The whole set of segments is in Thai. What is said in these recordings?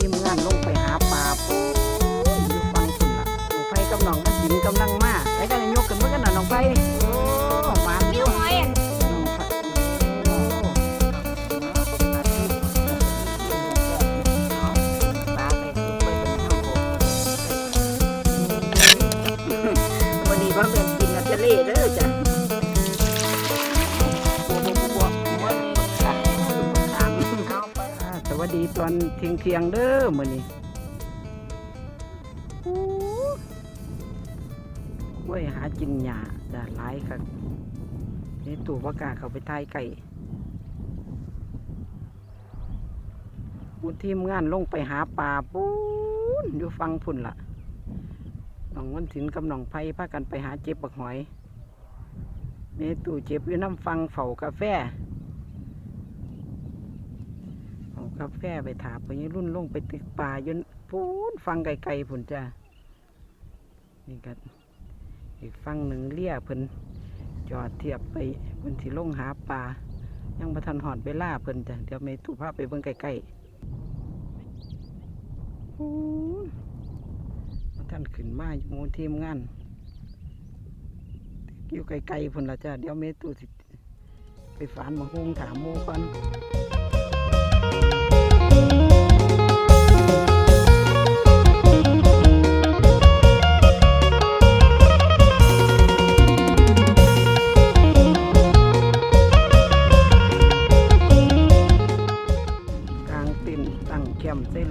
ทีมงานลงไปหาปลาปูอยู่ฟังคุณล่ะน้องไผ่กับน้องมันกินกำลัง ตอนเทียงเทียงเด้อมื้อนี้โอ้ไว้หากินหญ้าจ้ะหลายคักนี่ตู่บ่กล้าเขาไปทายไก่มูทีมงานลงไปหาปลาปูนอยู่ฟังพุ่นล่ะน้องวันศิลกับน้องไผ่พากันไปหาเจ็บบักหอยเมตู่เจ็บอยู่น้ำฟังเฝ้ากาแฟเฝ้า กาแฟไปถาไปยี่รุ่นลงไปตึกป่ายนปูนฟังไกลๆพุ่นจ้ะนี่กันอีกฟังหนึ่งเลี่ยเพิ่นจอดเทียบไปเพิ่นสิลงหาปลายังมาทันหอดเวลาเพิ่นจ้ะเดี๋ยวเมตู่พาไปเบิ่งใกลๆปูนมาท่านขึ้นมาอยู่มู่ทีมงานอยู่ไกลๆพุ่นละจ้ะเดี๋ยวเมตูสิไปฝานมาหุงถามหมูก่อน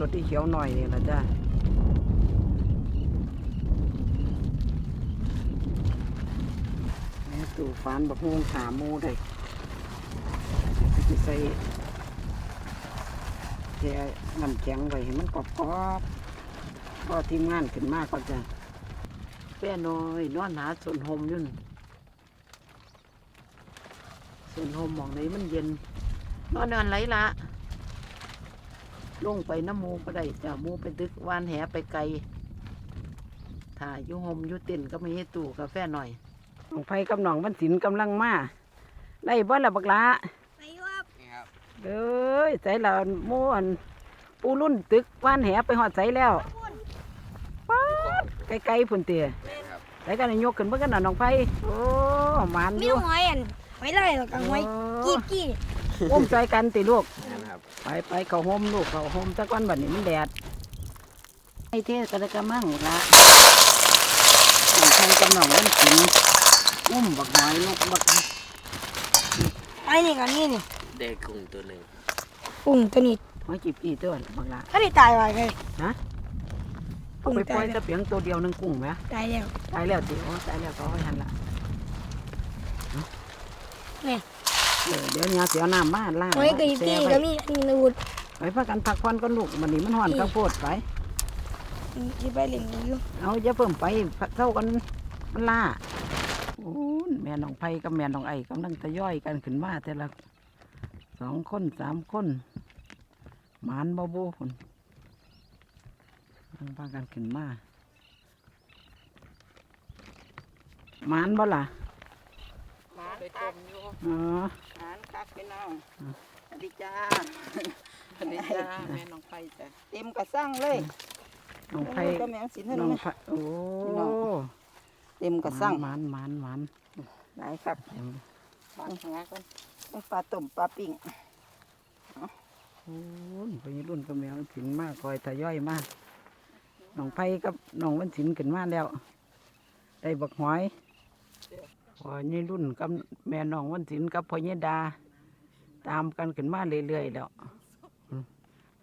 มป์ใส่รถที่เขียวหน่อยนี่แหละจ้ะแม่ตู่ฟานบักฮวงขาหมูได้ใส่แช่น้ำแข็งไว้ให้มันกรอบๆพอทีมงานขึ้นมากก็จะแป้น้อยนอนหาส่วนโฮมยุ่นส่วนโฮมมองไหนมันเย็นนอนนอนไหลละ ลงไปน้ำหมูก็ได้จ้ะหมูไปตึกวานแหไปไกลถ่ายอยู่โฮมอยู่เต็นก็มีตู่กาแฟหน่อยน้องไผ่กับน้องวันศิลป์กำลังมาได้บ่ละบักละไปครับเอ้ยใส่ละหม่วนปูรุ่นตึกว่านแหไปหอดใส่แล้วป๊าดไกลๆพุ่นเตี๋ยใส่กันยกขึ้นเบิ่งกันน่ะน้องไผ่โอ้หมานอนิ้วยู่หอยอะหอยไล่หรอกหอยกี้กี้อุ้มใจกันติลูกนะครับ ไปไปเข้าห่มลูกเข้าห่มตะก้อนบัดนี้มันแดดไอ้เทศกระกระมังละน้องไผ่กับน้องวันศิลป์อุ้มบักหอยลูกบักไอ้นี่กับนี่นี่เด็กกุ้งตัวหนึ่งปุ่งตัวนี้หอยจีบอีตัวน่ะบักละถ้าได้ตายไว้เลยฮะเอาปุ่งไปปล่ตาอยยแล้แตะวเปียงตัวเดียวหนึงกุ้งไหมตายแล้วตายแล้วสิโอ้ตายแล้วก็เอาหันละนี่ เออเดี๋ยวเนี่ยเสียน้ำมาล่างหอยกี้แช่กี้ไว้ก็มีอันนี้นะวุฒไปพักกันพักผ่อนกันลูกมันนี้มันห่อนข้าวโพดไปที่ไปเล่นอยู่เอาจะเพิ่มไปพักเท่ากันมันล่าโอ้ยแม่น้องไผ่กับแม่น้องไอ้กำลังทยอยกันขึ้นมาแต่ละสองคนสามคนหมานบ่บูคนกำลังพากันขึ้นมาหมานบ่ล่ะ มาไปต้มอยู่อ๋อหานคักพี่น้องสวัสดีจ้าสวัสดีจ้าแม่น้องไผ่จ้ะเต็มกระสั่งเลยน้องไผ่ก็แมงสินเท่าน้องนั้นไผ่โอ้เต็มกระสั่งหมันหมันหมันหลายครับเต็มบางหากันต้องปลาต้มปลาปิ้งโอ้ยพยรุ่นก็แมวสินมากคอยทยอยมากน้องไผ่กับน้องวันสินขึ้นมาแล้ว ได้บักหอย พอนี่รุ่นกับแม่น้องวันสินกับพ่อเยดา ตามกันขึ้นมาเรื่อยๆแล้วอืม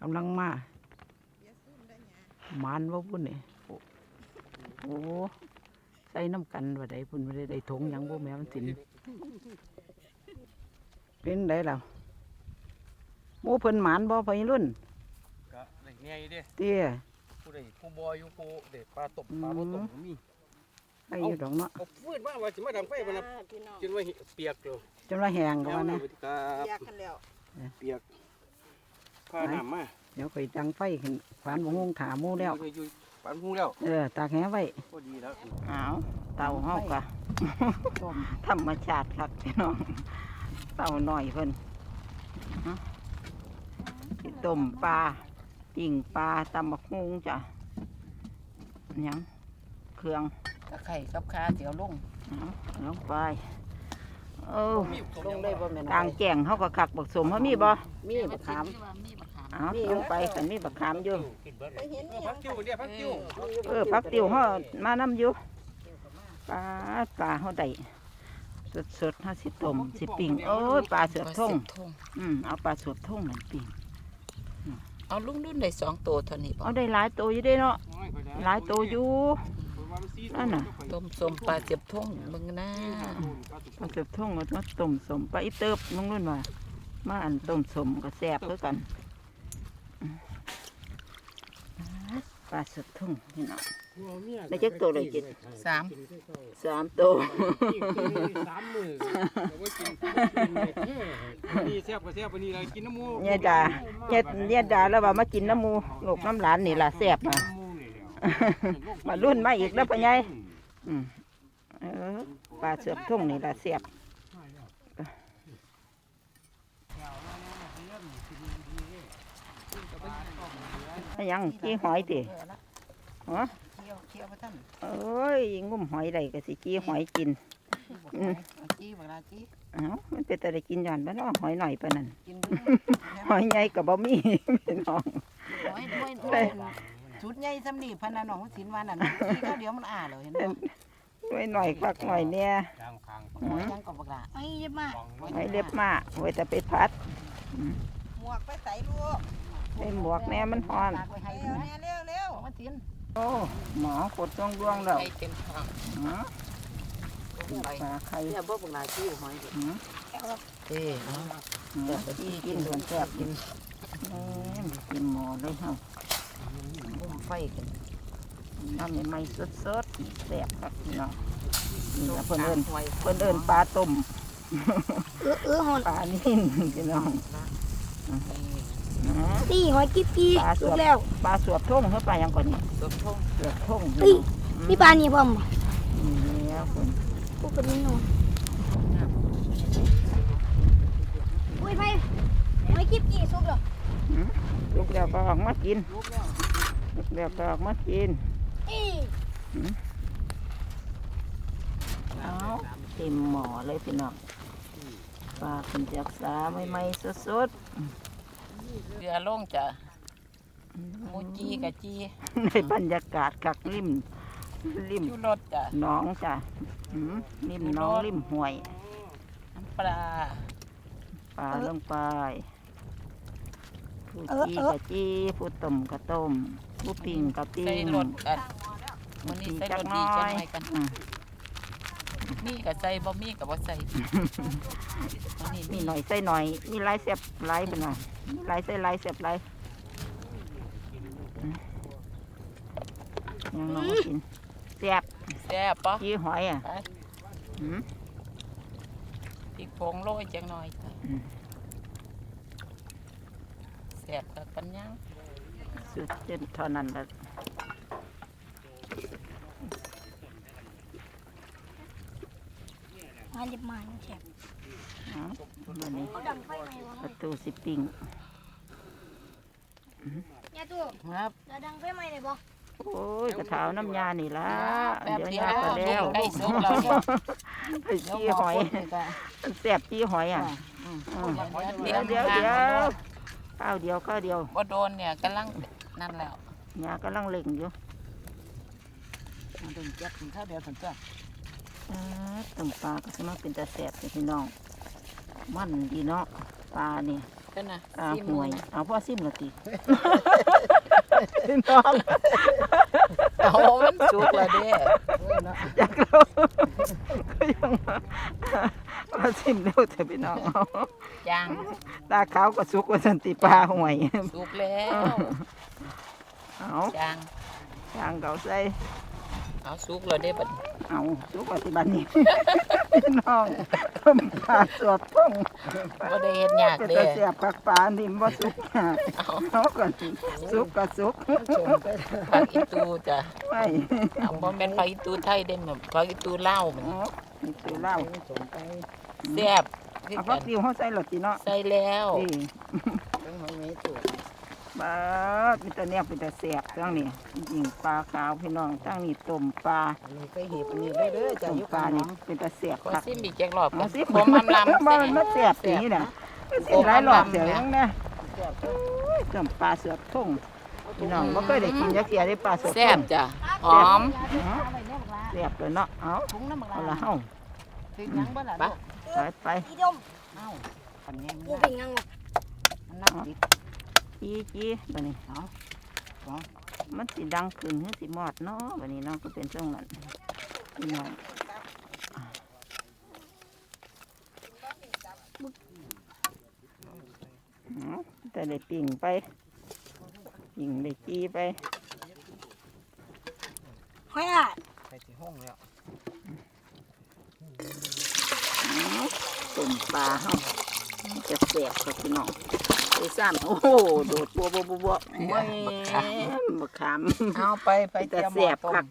กำลังมาหมันว่าพุ่นนี่โอ้โอ้ใส่น้ำกันว่าได้พุ่นไม่ได้ได้ถงหยังบ่แม่วันสินเป็นได้แล้วหมูเพิ่นหมานบ่พอรุ่นก็เด็กใหญ่เด้เตี้ยผู้ใดผู้บอยอยู่ผู้เด็กปลาตบปลาบ่ตบก็มี ไอ้อยู่ดอกเนาะเอาฟืดมาว่าสิมาดังไฟบ่นะพี่น้องจนว่าเปียกเลยจนว่าแหงก็ว่านะสวัสดีครับอยากกันแล้ว เปียกผ้าหนามมาเดี๋ยวไปดังไฟขึ้นฝานบงงถาหมูแล้วอยู่อยู่ปานพุงแล้ว เออ ตากแหไว้พอดีแล้วอ้าวเต่าเฮากะธรรมชาติครับพี่น้อง เต่าหน่อยเพิ่นฮะสิต้มปลาปิ่งปลาตำบักฮุงจ้ะหยังเครื่อง ตะไคร่กับขาเดี๋ยวลงเอาลงไปเออลงได้บ่แม่นกลางแก่งเขาก็คักบักสมเขามีบ่มีบักขามเอาลงไปกันมีบักขามอยู่พักกิ้วเนี่ยพักกิ้วเออพักติวเขามานํอยู่ปลาปลาเขาได้สดสดๆเขาสิต้มสิปิ่งโอ้ยปลาเสือบทงอืมเอาปลาเสือบทงนั่นปิ่งเอาลุงรุ่นได้สองตัวเท่านี้บ่เอาได้หลายตัวอยู่เด้เนาะหลายตัวอยู่ นั่นน่ะต้มสมปลาเจ็บท้องเบิ่งหน้าปลาเสือบทงเอามาต้มสมปลาอีเติบน้องนุ่นว่ามาอันต้มสมก็แซ่บคือกันอืมปลาเสือบทงนี่เนาะได้จักตัวเลยจิตสามสามตัวสามมือเอาไว้กินนี่แซ่บก็แซ่บวันนี้เรากินน้ำมูเนี่ยด่าเนี่ยเนี่ยด่าแล้วว่ามากินน้ำหมูลูกน้ำหลานนี่ล่ะแซ่บมา มารุ่นมาอีกแล้วพ่อใหญ่อืมเออปลาเสือบทุ่งนี่ล่ะแซ่บอะยังจี้หอยติฮะเคี่ยวเคี่ยวบ่ทันเอ้ยงุ่มหอยได้ก็สิจี้หอยกินอืมจี้บักลาจี้เอ้ามันเป็นแต่ได้กินหย่อนบ้านว่าหอยหน่อยปานนั้นกินหอยใหญ่กับบะมี่พี่น้องด้วยด้วยด้วย ชุดใหญ่สำนีพันนาหนองสินวานั่นจี้ก็เดี๋ยวมันอ่าเลยเห็นบ่ไว้หน่อยคักหน่อยเนี่ยทางคางหอยยังกับบักลาไอ้เยอะมากหอยเล็บมาไว้แต่ไปพัดหมวกไปใส่ลูกใส่หมวกแน่มันฮ้อนตากไว้ให้เร็วเนี่ยเร็วเร็วมาจินโอ้หมอกดดวงดวงๆแล้วไข่เต็มท้องหือลงไปปลาไข่เนี่ยบ่บักลาจี้หอยดิหือเอ้เนาะหือกินกินคนแซ่บกินแม่นกินหมอเลยเฮาบุ้ม ไฟกันน้ำใหม่ๆสดๆแซ่บครับพี่น้องนี่ล่ะเพิ่นเอิ้นหอยเพิ่นเอิ้นปลาต้มเออเออหอนปลานิ่นพี่น้องนะตีหอยกิ๊บกี้ปลาสลูวกบแล้วปลาสวบทุ่งเฮาปลาหยังก่อนนี่สมทงสวบทุ่งเอ้ยนี่ปลานี่พ่อมนี่แล้วคุณพวกกันนี่หนูอุ้ยไปหอยกิ๊บกี้สุกแล้วลูกแล้วก็ออกมากิน ลูกแล้วก็ออกมากินเอ้ยเอาเต็มหม้อเลยพี่น้องปลาเป็นจากสาใหม่ๆสดเรือลงจ้ะหมูจีกับจีๆในบรรยากาศกักริมริมชูรสจ้ะหน้องจ้ะอืมริมหน้องริมห้วยน้ำปลาปลาลงไปผู้จีกะจีผู้ต้มกะต้ม ผู้ปิ้งกะปิ้ใส่งรสกันวันนี้ใส่รสดีจังไงกัน อืมมีกับใส่บ่มีกับบ่ใส่วันนี้มีมีหน่อยใส่หน่อย มีหลายเสียบหลายเป็นหน่อยมีหลายใส่หลายเสียบหลายอืมยังน้องกินเสียบแซ่บปะจีหอยอะไปอืม พริกผงโรยจังหน่อยจ้ะอืม แซ่บกับปัญญัง สุดจนเท่านั้นละมาเจ็บมาอย่างแฉบเอาวันนี้เขาดังไฟไหมวะประตูสิปิ้งยาตัวครับ เราดังไฟไหมเลยบ่โอ้ยกระเท้าน้ำยานี่ละแป๊บเดี๋ยวเดียยาวก็แล้วใกล้สุกแล้วเนี่ย ไอ้จีหอยแซ่บจีหอยอะอืมเดี๋เดี๋ยยววเดี๋เดี๋ยยววเดี๋เดี๋ยยววข้าวเดียวข้าวเดียว บ่โดนเนี่ยกำลัง นั่นแล้วยากำลังเล่งอยู่ดึงจับถึงข้าวเดียวถึงจ้ะอ่าต้มปลาก็สมาเป็นตาแสบเลยพี่น้อง มันดีเนาะปลานี่ก็นะปลาซิมห่วยนะเอาพ่อซิมละติพี่น้องเอามันสุกแล้วเด้อยากเราก็ยังมามาซิมเร็วเถอะพี่น้องเอายางตาขาวก็สุกว่าสันติปลาห่วย สุกแล้ว เอายางยางเขาใส่เอาสุกแล้วเด้บัดนี้เอาสุกปฏิบัตินี้พี่น้องต้มปลาสวบพุ่งบ่ได้เฮ็ดยากก็เด้จะเสียบผักปลานิ่มบ่สุกยากเอาเอาก่อนสุกก็สุกผักอีตูจ้ะไม่เอาบ่แม่นผักอีตูไทยเด้แม่นผักอีตูลาวมันอ๋อนี่คือเหล้าแซ่บคือเอากัผักนติวเฮาใส่หลอดติเนาะใส่แล้วนี่ บ้าดมีแต่เนี้ยเป็นแต่แสบตั้งนี่ยิงปลาขาวพี่น้องตั้งนี่ต้มปลาอันนี้ไปเห็บอันนี้เลยเด้อจ้ะต้มอยู่ปลาลางหนนี่องเป็นแต่แสบก็คักซิมอีกจักรอบมาสิผมอำลำ มันมันแสบสีนี่น่ะสิหลายรอบเสียยังนะต้มปลาเสือกทุ่งพี่น้องบ่เคยได้กินยักษ์เสียได้ปลาเสือกแซ่ทุ่บงจ้ะหอมเอาไว้เนี่ยบอกว่าแสบเลยเนาะเอาถุงน้ำบอกเอาว่าละเฮาถึงยังบ่ล่ะไปไปไป อีดมเอ้าปันนี้มันกูน่ะเป็นยังวะมันน่าติด จีจีบัดนี้เอามันสิดังขึ้นหรือสิมอดเนาะบัดนี้เนาะก็เป็นช่วงนั้นพี่น้องเอาแต่ได้ปิ่งไปปิ่งได้จีไปค่อยอะไปสิห้องแล้วตุ่มปลาเฮาจะแสบครับพี่น้อง ไปซ้ำโอ้โหโดดบัวบัวบัวบัวไม่บักขามเอาไปไปไปแต่แสบคัก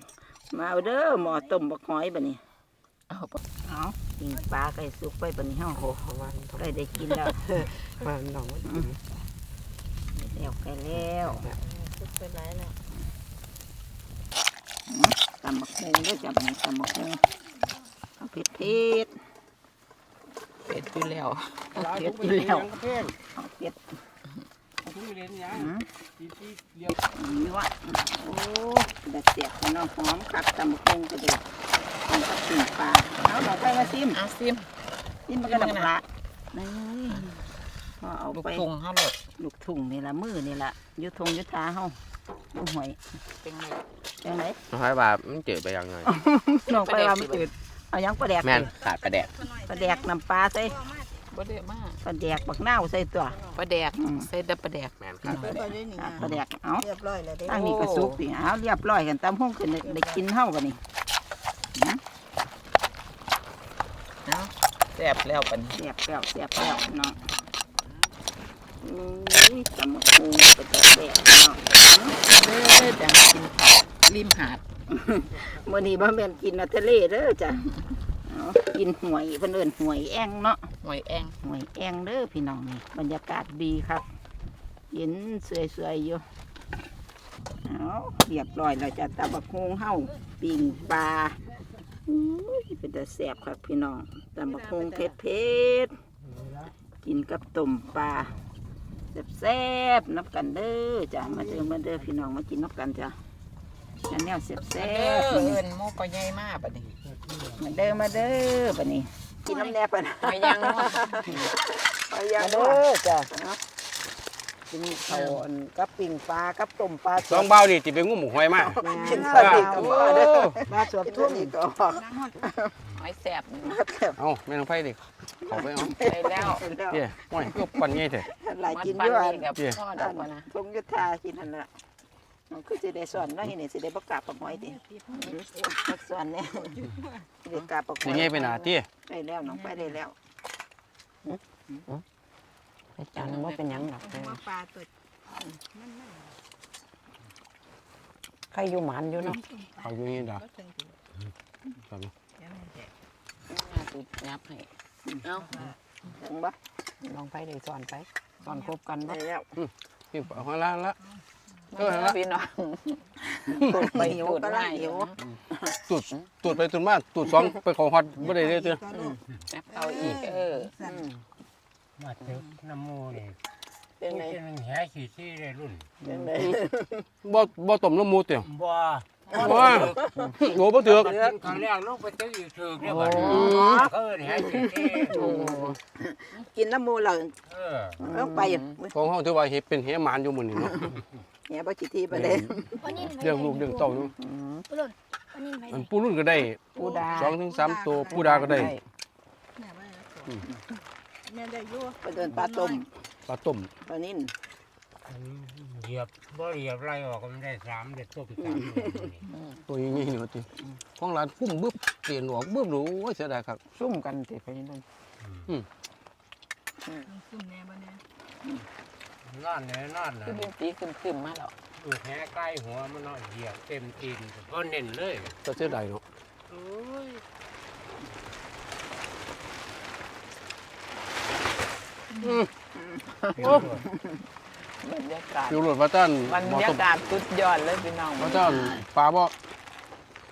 มาเอาเด้อหมอต้มบักหอยบัดนี้เอาไปเอาปิ่งปลาไก่สุกไปบัดนี้เฮาโอ้โหวันไก่ได้กินแล้ววันน้องมันสิแล้วไก่แล้วตำบักฮงเด้อจ้ะบัดนี้ตำบักฮงเอาเผ็ดเผ็ดเป็ดอยู่แล้วเฮ็ดอยู่แล้วเพ่งเอา เผ็ดทุกเรียนยังอืมที่ที่เรียนนี่วะโอ้ดัดเสียบพี่น้องหอมคักตำบักฮงกระเด็ดหอมกับปิ่งปลาเอาดอกไปมาซิมเอาซิมซิมมันก็ดอกละนี่พอเอาลูกไปทุ่งเฮาโลดลูกทุ่งนี่ละมือนี่ละอยุทงอยุทธาเฮาลูกหอยเป็นไงจังไหนน้อยว่ามันเจอไปยังไงน้องไปว่ามันจืดเอาหยังปลาแดกแม่นขาดกระแดกปลาแดกน้ำปลาใส่ บ่ได้มากปลาแดกบักนาวใส่ตัวปลาแดกอืมใส่แต่ปลาแดกแม่นขาดกระแดกอะปลาแดกเอาเรียบร้อยแล้วเด้ตั้งนี่ก็สุกสิเอาเรียบร้อยกันตามห้องขึ้นได้ได้กินเฮาบัดนี้เอาแซ่บแล้วปัดนเสียบแล้วเสียบแล้วน้องอุ้ยตำบักฮูเป็นตะแดกน้องเด้อจังกินข้าวริมหาดมื้อนี้บ่แม่นกินนาทะเลเด้อจ้ะเอา กินหวยเพิ่นเอิ้นหวยแองเนาะหอยแองหวยแองเด้อพี่น้องนี่บรรยากาศดีครับ เย็นสวยๆอยู่เอาเรียบร้อยแล้วจ้ะตาบักฮงเฮาปิ่งปลาอุ้ยเป็นแต่แสบครับพี่น้องตาบักฮงเผ็ดเผ็ดๆกินกับต้มปลาแซ่บๆนับกันเด้อจ้ะมาเด้อมาเด้อพี่น้องมากินนับกันจ้ะกันแนวแซ่เด้บอๆมื้อนี้เอิ้นหม้อปลาใหญ่มากบัดนี้ มาเด้อมาเด้อบัดนี้กินน้ำแนบปะนะไม่ยังเนาะไปยังมาเด้เด้ออจ้ะกินข้าวอันกับปิ่งปลากับต้มปลาสองเบาดิติไปงุ้มหมูหอยมากินข้าวกับปลาเด้อปลาสวบทุ่มอีกก็ออกหอยแซ่บนี่เอาแม่น้องไฟดิเขาไปเอาได้แล้วเจ้ห้อยก็ปั่นง่ายเถอะหลายมันกินปัอนยู่อันนี่กับพ่อดอกบ่นะ ทงยุทธากินนั่นละ มันคือสิได้สอนเนาะเห็นนี่สิได้ประกาศปักหอยติปักสอนเนี่ยสิได้กาปักหอสิยง่ายไปหนาเตี้ยได้แล้วน้องไปได้แล้วจังว่าเป็นหยังหรอกปลาตัวใครอยู่หมันอยู่เนาะเขาอยู่นี่ดอกมาติดยับให้เอาถึงบ่ลองไปได้สอนไปสอนครบกันบ่ได้แล้วนี่หอยล้านละ เออละ พี่น้องตูดไปหิวตูดก็ละไม้หิวตูดตูดไปตูดมาตูดสองไปเของฮอดบ่ได้เลยเตี้ยแซ่บเอาอีกเออมาถึงน้ำมูนี่เป็นไงเป็นแหขี้ที่ได้รุ่นเป็นไงบ่บ่ต้มน้ำหมูเตี้ยบ่ว้าโง่บ่เถือกกินครั้งแรกลงไปตื้ออยู่ถึกเนี่ยบ่เขาเอิ้นแหขี้ที่กินน้ำมูเราเออลงไป ของเฮาถือว่าเฮ็ดเป็นเฮหมานอยู่มื้อนี้เนาะ แหน่บ่กี่ทีไปเลยวันนี้เลี้ยงลูกเลี้ยงเต้าอยู่วันนี้ไปอันปูรุ่นก็ได้ปูดาสองถึงสามตัวปูดาก็ได้แม่ได้ยู่ไปเดินปลาต้มปลาต้มปลานิ่นเหยียบบ่เหยียบไรออกก็มันได้สามได้ต้มสามตัวใหญ่ๆนี่ว่าติของร้านพุ่มบึบเตียนออกบึบรู้โอ้ยเสียดายครับซุ่มกันติไปนั่นนอน เนี่ยนอนนะคือดนตรีขึ้นๆมาแล้วดูแหใกล้หัวมันเนาะเหยียบเต็มตีนก็เน้นเลยจะเสียดายเนาะโอ้ยบรรยากาศฟิวรถว่าต้านบรรหมอยาต้มกาศสุดยอดเลยพี่น้องว่าต้านปลาบ่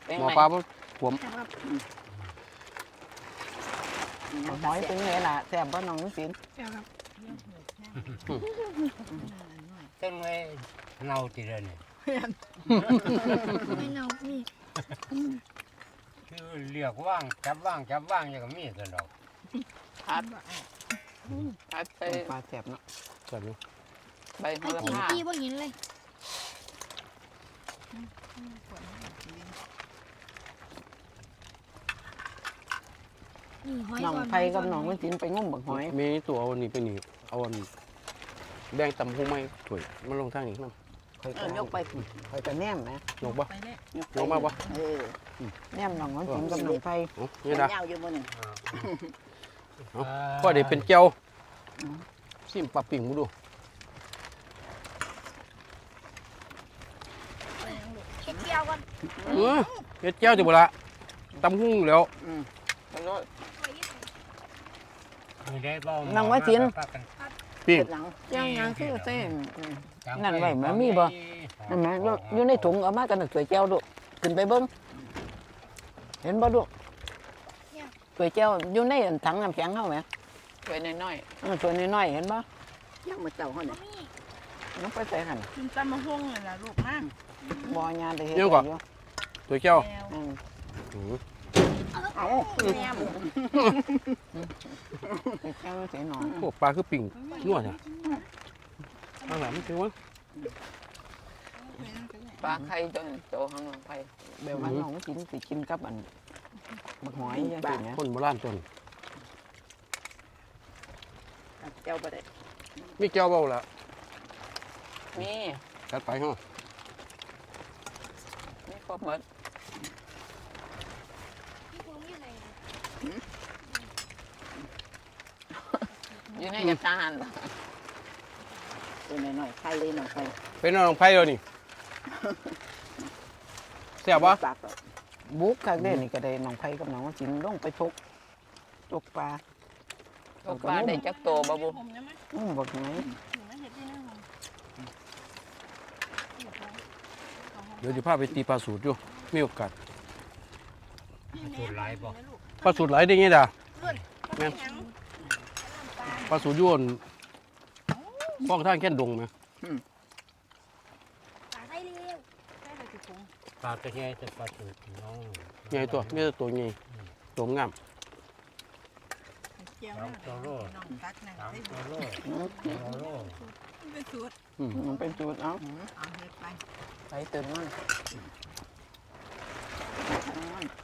เป็นหมอไงปลาบ่ผมหอยเป็นไงล่ะแซ่บบ่น้องนุสิน ต้นไม้เน่าติดเลยนี่ไม่เนาพี่คือเรียกว่างจับว่างจับว่างอย่างก็มีกันดอกพัดพัดไปปลาแซ่บเนาะแซ่บอยู่ใบโหไอ้ระกินพาตีบ่เห็นเลยนี่หอยน้องก่อนไผกับน้องนุสินไปงมบักหอย มีตัวเอาอันนี้ไปนี่เอาอัน แบ่งตำหูไม้ถ้วยมันลงทางนี้เนาะเออยกไปคอยจะแนมนะยกบ่ยกยกมาบ่เออแนมน้องนุสินกับน้องไผเอ้านี่นะ ยาวอยู่บ่นี่ก็ได้เป็นเจียวซิมปลาปิ่งมาดูเก็บเกี่ยวก่อนเออเฮ็ดเจียวจังบ่ละตำหูแล้วอืม ไปโลดมีได้บ้านั่งไว้กินปิ้งเฮ็ดห ยังยังยังคือเส้นอืมนั่นไว้มันมีบ่นั่นแหมแล้วอยู่ในถุงเอามากันน่ะสวยแก้วลูกขึ้นไปเบิ่งเห็นบ่ลูกสวยแก้วอยู่ในถังน้ำแข็งเฮาแหมสวยน้อย Ừ, เออสวยน้อยๆเห็นบ่ยังมาเจ้าเฮาบ่นี่มีน้องไปใส่หั่นกินตำมะฮงเลยล่ะลูกมากบ่ยานได้เฮ็ดเดี๋ยวก่อนอยู่ตัวเจียวแมวอืมอือ เอาแม่สวยแก้วสวยน้อยพวกปลาคือปิ่งนวดอะข้างหลังมันคือว่าปลาไข่ตัวนั้นโตข้างน้องไปแบบว่าน้องกินสิกินกับอันบักหอยจังซี่แหมคนโบราณจนแก้วบ่ได้มีเจียวเบาละมีจัดไปฮะมีครบหมด พี่คงอยู่ไหน อยู่ ในกระตานตัวน้อยๆไข่เลยน้องไปเป็นน้องไผ่แล้วนี่แซ่บบ่ปากบุกคักเด้นี่ก็ได้น้องไผกับน้องกินลงไปทกตกปลาตกปลาได้จักโตบ่บุผมนะมั้ยอืมบักหอยหนูน่าเห็นที่นั่นของเดี๋ยวจะพาไปตีปลาสูตรอยู่มีโอกาสสูตรหลายบ่ปลาสูตรหลายได้ไงด่าแม่น ปลาสูตรอยวนฟ้องทางแค่นดงไหมปลาไส้เลี้ยวได้ไปสิถุงปลาตัวใหญ่แต่ปลาสูตรน้องใหญ่ตัวมีแต่ตัวใหญ่ตัวงามเจียวสองตัวโลน้องตักนั่งสามได้ตัวโลอืมตัวโลเป็นสูตรอืมมันเป็นจุดเอ้าเอาเฮ็ดไปไปตื่นมัน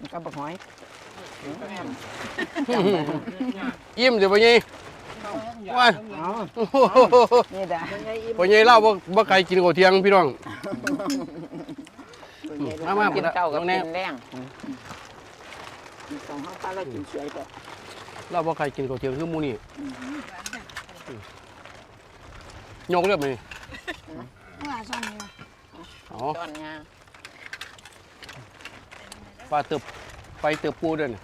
มันกับบักหอยอืมแม่นอิ่มเดี๋ยวไปไง ว้ายเอาโอ้โหนี่ด่าไปไงเล่าบ่บ่ไก่กินก๋วยเที่ยงพี่น้อง มามากินเจ้ากับน้องแน่กินแรงอืมอืมสองห้องปลาเรากินสวยก็เล่าบ่ไก่กินก๋วยเที่ยงคือหมูนี่ยกเรียบไหมเมื่อซ่อนนี่ล่ะอ๋อตอนเนี้ยปลาเติบไปเติบปูเด้อนี่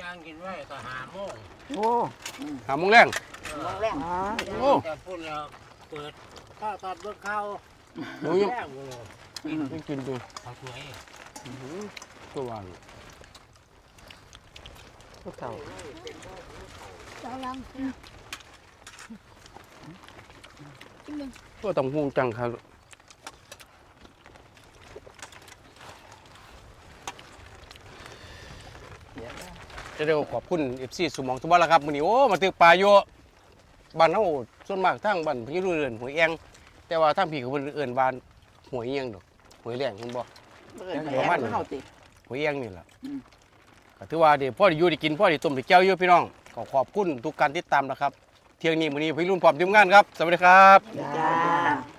จ้างกินไว้ก็หาโมงโอ้หาโมงแรง มองแรงโอ้จะพูดแล้วเปิดข้าวตอนเบิ่งข้าวเดี๋ยวยังแรกเลยยังกินดูข้าวสวยอื้อหือตัววางผู้เฒ่าเจ้าลังกินมึงตัวต้องห่วงจังครับจะได้ขอบคุณ FC สมองทุกบ้านละครับมื้อนี้โอ้มาตึกปลาอยู่ บ้านเฮาส่วนมากทางบ้านพี่รุ่นเรือนหวยแองแต่ว่าทางพี่ก็เพิ่นเอิ้นบ้านหวยเอียงดอกหวยแรงเพิ่นบ่เบิ่งประมาณนี้เฮาติ หวยเอียงนี่แหละอืม ก็ถือว่าเดี๋ยวพ่อได้อยู่ได้กินพ่อได้ต้มได้แก้วอยู่พี่น้องขอขอบคุณทุกการติดตามนะครับ เที่ยงนี้มื้อนี้พี่รุ่นพร้อมทีมงานครับ สวัสดีครับ จ้า